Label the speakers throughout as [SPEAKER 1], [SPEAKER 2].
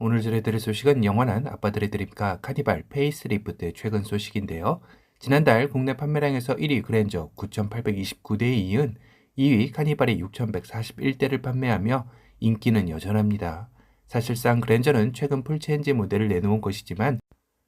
[SPEAKER 1] 오늘 전해드릴 소식은 영원한 아빠들의 드림카 카니발 페이스리프트의 최근 소식인데요. 지난달 국내 판매량에서 1위 그랜저 9,829대에 이은 2위 카니발이 6,141대를 판매하며 인기는 여전합니다. 사실상 그랜저는 최근 풀체인지 모델을 내놓은 것이지만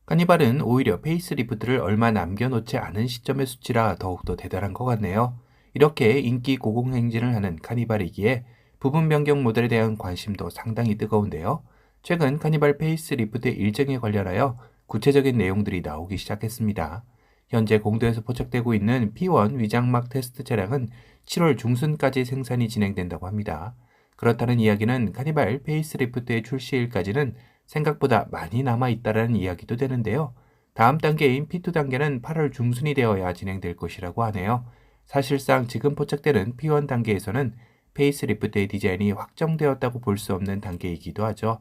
[SPEAKER 1] 카니발은 오히려 페이스리프트를 얼마 남겨놓지 않은 시점의 수치라 더욱더 대단한 것 같네요. 이렇게 인기 고공행진을 하는 카니발이기에 부분 변경 모델에 대한 관심도 상당히 뜨거운데요. 최근 카니발 페이스리프트 일정에 관련하여 구체적인 내용들이 나오기 시작했습니다. 현재 공도에서 포착되고 있는 P1 위장막 테스트 차량은 7월 중순까지 생산이 진행된다고 합니다. 그렇다는 이야기는 카니발 페이스리프트의 출시일까지는 생각보다 많이 남아 있다라는 이야기도 되는데요. 다음 단계인 P2 단계는 8월 중순이 되어야 진행될 것이라고 하네요. 사실상 지금 포착되는 P1 단계에서는 페이스리프트의 디자인이 확정되었다고 볼 수 없는 단계이기도 하죠.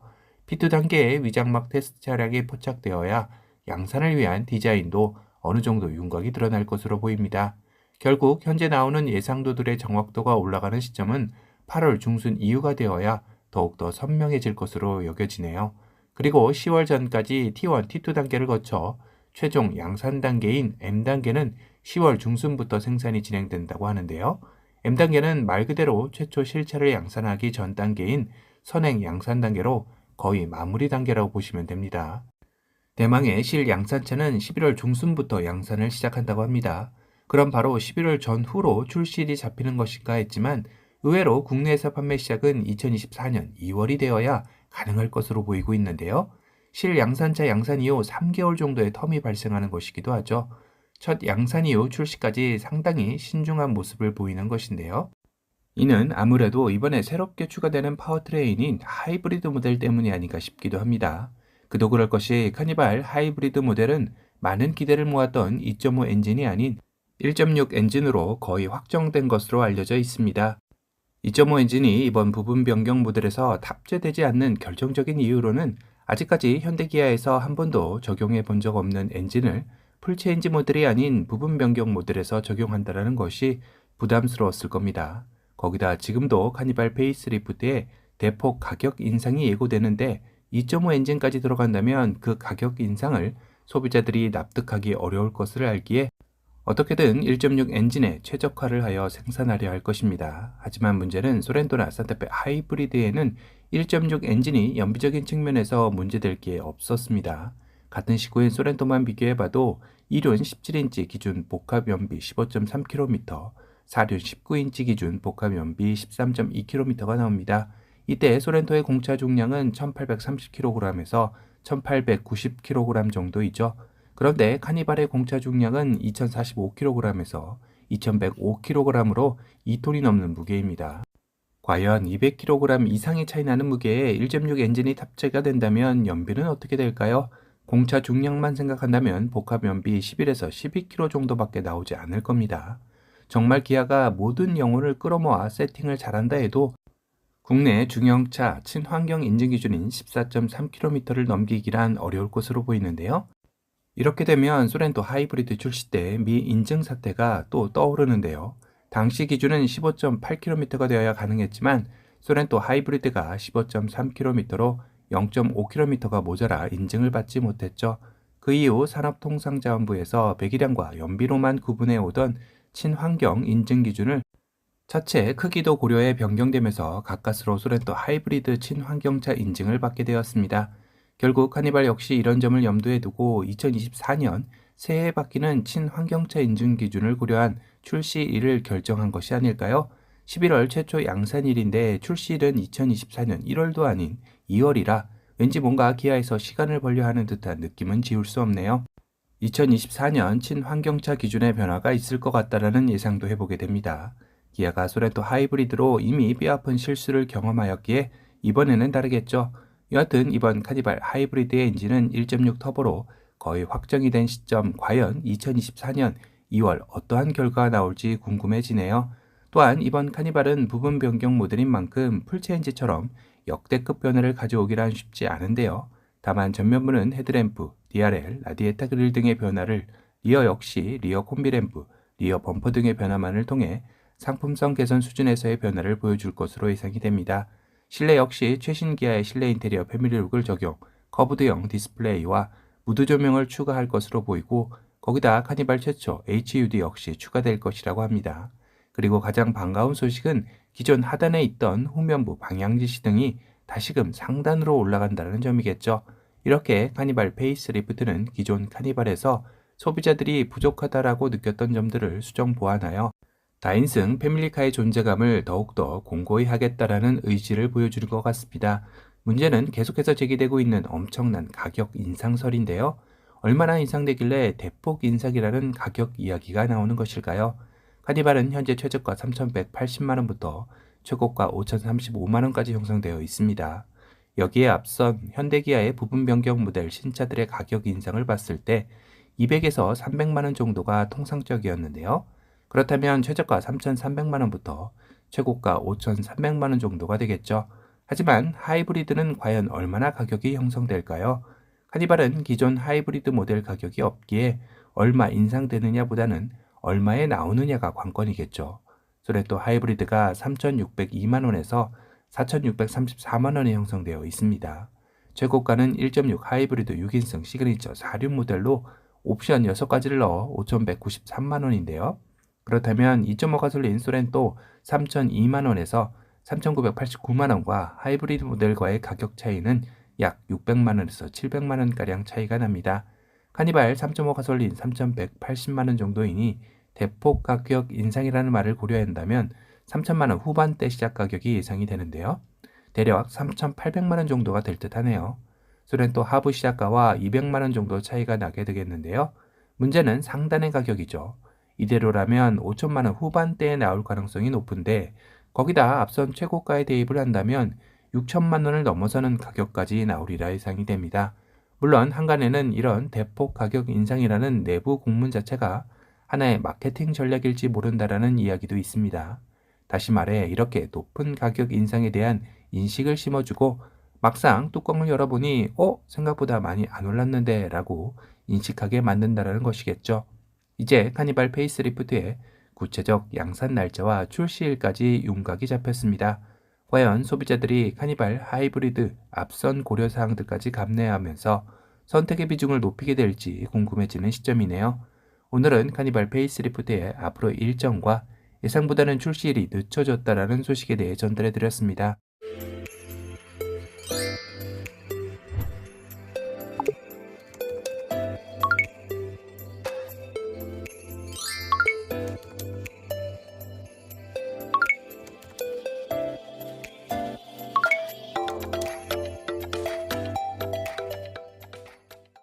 [SPEAKER 1] P2 단계의 위장막 테스트 차량이 포착되어야 양산을 위한 디자인도 어느 정도 윤곽이 드러날 것으로 보입니다. 결국 현재 나오는 예상도들의 정확도가 올라가는 시점은 8월 중순 이후가 되어야 더욱더 선명해질 것으로 여겨지네요. 그리고 10월 전까지 T1, T2 단계를 거쳐 최종 양산 단계인 M 단계는 10월 중순부터 생산이 진행된다고 하는데요. M 단계는 말 그대로 최초 실차를 양산하기 전 단계인 선행 양산 단계로 거의 마무리 단계라고 보시면 됩니다. 대망의 실 양산차는 11월 중순부터 양산을 시작한다고 합니다. 그럼 바로 11월 전후로 출시일이 잡히는 것인가 했지만 의외로 국내에서 판매 시작은 2024년 2월이 되어야 가능할 것으로 보이고 있는데요. 실 양산차 양산 이후 3개월 정도의 텀이 발생하는 것이기도 하죠. 첫 양산 이후 출시까지 상당히 신중한 모습을 보이는 것인데요. 이는 아무래도 이번에 새롭게 추가되는 파워트레인인 하이브리드 모델 때문이 아닌가 싶기도 합니다. 그도 그럴 것이 카니발 하이브리드 모델은 많은 기대를 모았던 2.5 엔진이 아닌 1.6 엔진으로 거의 확정된 것으로 알려져 있습니다. 2.5 엔진이 이번 부분 변경 모델에서 탑재되지 않는 결정적인 이유로는 아직까지 현대기아에서 한 번도 적용해 본 적 없는 엔진을 풀체인지 모델이 아닌 부분 변경 모델에서 적용한다는 것이 부담스러웠을 겁니다. 거기다 지금도 카니발 페이스리프트에 대폭 가격 인상이 예고되는데 2.5 엔진까지 들어간다면 그 가격 인상을 소비자들이 납득하기 어려울 것을 알기에 어떻게든 1.6 엔진에 최적화를 하여 생산하려 할 것입니다. 하지만 문제는 소렌토나 산타페 하이브리드에는 1.6 엔진이 연비적인 측면에서 문제될 게 없었습니다. 같은 시구인 소렌토만 비교해봐도 1륜 17인치 기준 복합 연비 15.3km, 4륜 19인치 기준 복합 연비 13.2km가 나옵니다. 이때 소렌토의 공차 중량은 1830kg에서 1890kg 정도이죠. 그런데 카니발의 공차 중량은 2045kg에서 2105kg으로 2톤이 넘는 무게입니다. 과연 200kg 이상의 차이 나는 무게에 1.6 엔진이 탑재가 된다면 연비는 어떻게 될까요? 공차 중량만 생각한다면 복합 연비 11에서 12kg 정도밖에 나오지 않을 겁니다. 정말 기아가 모든 영혼을 끌어모아 세팅을 잘한다 해도 국내 중형차 친환경 인증 기준인 14.3km를 넘기기란 어려울 것으로 보이는데요. 이렇게 되면 소렌토 하이브리드 출시 때 미 인증 사태가 또 떠오르는데요. 당시 기준은 15.8km가 되어야 가능했지만 소렌토 하이브리드가 15.3km로 0.5km가 모자라 인증을 받지 못했죠. 그 이후 산업통상자원부에서 배기량과 연비로만 구분해 오던 친환경 인증 기준을 차체 크기도 고려해 변경되면서 가까스로 소렌토 하이브리드 친환경차 인증을 받게 되었습니다. 결국 카니발 역시 이런 점을 염두에 두고 2024년 새해 바뀌는 친환경차 인증 기준을 고려한 출시일을 결정한 것이 아닐까요? 11월 최초 양산일인데 출시일은 2024년 1월도 아닌 2월이라 왠지 뭔가 기아에서 시간을 벌려 하는 듯한 느낌은 지울 수 없네요. 2024년 친환경차 기준의 변화가 있을 것 같다라는 예상도 해보게 됩니다. 기아가 소렌토 하이브리드로 이미 뼈아픈 실수를 경험하였기에 이번에는 다르겠죠. 여하튼 이번 카니발 하이브리드의 엔진은 1.6 터보로 거의 확정이 된 시점 과연 2024년 2월 어떠한 결과가 나올지 궁금해지네요. 또한 이번 카니발은 부분 변경 모델인 만큼 풀체인지처럼 역대급 변화를 가져오기란 쉽지 않은데요. 다만 전면부는 헤드램프, DRL, 라디에타 그릴 등의 변화를 리어 역시 리어 콤비램프, 리어 범퍼 등의 변화만을 통해 상품성 개선 수준에서의 변화를 보여줄 것으로 예상이 됩니다. 실내 역시 최신 기아의 실내 인테리어 패밀리룩을 적용, 커브드형 디스플레이와 무드 조명을 추가할 것으로 보이고 거기다 카니발 최초 HUD 역시 추가될 것이라고 합니다. 그리고 가장 반가운 소식은 기존 하단에 있던 후면부 방향지시 등이 다시금 상단으로 올라간다는 점이겠죠. 이렇게 카니발 페이스리프트는 기존 카니발에서 소비자들이 부족하다라고 느꼈던 점들을 수정 보완하여 다인승 패밀리카의 존재감을 더욱더 공고히 하겠다라는 의지를 보여주는 것 같습니다. 문제는 계속해서 제기되고 있는 엄청난 가격 인상설인데요. 얼마나 인상되길래 대폭 인상이라는 가격 이야기가 나오는 것일까요? 카니발은 현재 최저가 3,180만원부터 최고가 5,035만원까지 형성되어 있습니다. 여기에 앞선 현대기아의 부분 변경 모델 신차들의 가격 인상을 봤을 때 200에서 300만원 정도가 통상적이었는데요. 그렇다면 최저가 3,300만원부터 최고가 5,300만원 정도가 되겠죠. 하지만 하이브리드는 과연 얼마나 가격이 형성될까요? 카니발은 기존 하이브리드 모델 가격이 없기에 얼마 인상되느냐 보다는 얼마에 나오느냐가 관건이겠죠. 소레토 하이브리드가 3,602만 원에서 4,634만 원에 형성되어 있습니다. 최고가는 1.6 하이브리드 6인승 시그니처 4륜 모델로 옵션 6가지를 넣어 5,193만 원인데요. 그렇다면 2.5 가솔린 소렌토 3,002만 원에서 3,989만 원과 하이브리드 모델과의 가격 차이는 약 600만 원에서 700만 원가량 차이가 납니다. 카니발 3.5 가솔린 3,180만 원 정도이니 대폭 가격 인상이라는 말을 고려한다면 3천만 원 후반대 시작 가격이 예상이 되는데요. 대략 3,800만 원 정도가 될 듯 하네요. 소렌토 하부 시작가와 200만 원 정도 차이가 나게 되겠는데요. 문제는 상단의 가격이죠. 이대로라면 5천만 원 후반대에 나올 가능성이 높은데 거기다 앞선 최고가에 대입을 한다면 6천만 원을 넘어서는 가격까지 나오리라 예상이 됩니다. 물론 한간에는 이런 대폭 가격 인상이라는 내부 공문 자체가 하나의 마케팅 전략일지 모른다라는 이야기도 있습니다. 다시 말해 이렇게 높은 가격 인상에 대한 인식을 심어주고 막상 뚜껑을 열어보니 어? 생각보다 많이 안 올랐는데 라고 인식하게 만든다라는 것이겠죠. 이제 카니발 페이스리프트의 구체적 양산 날짜와 출시일까지 윤곽이 잡혔습니다. 과연 소비자들이 카니발 하이브리드 앞선 고려 사항들까지 감내하면서 선택의 비중을 높이게 될지 궁금해지는 시점이네요. 오늘은 카니발 페이스리프트의 앞으로 일정과 예상보다는 출시일이 늦춰졌다라는 소식에 대해 전달해 드렸습니다.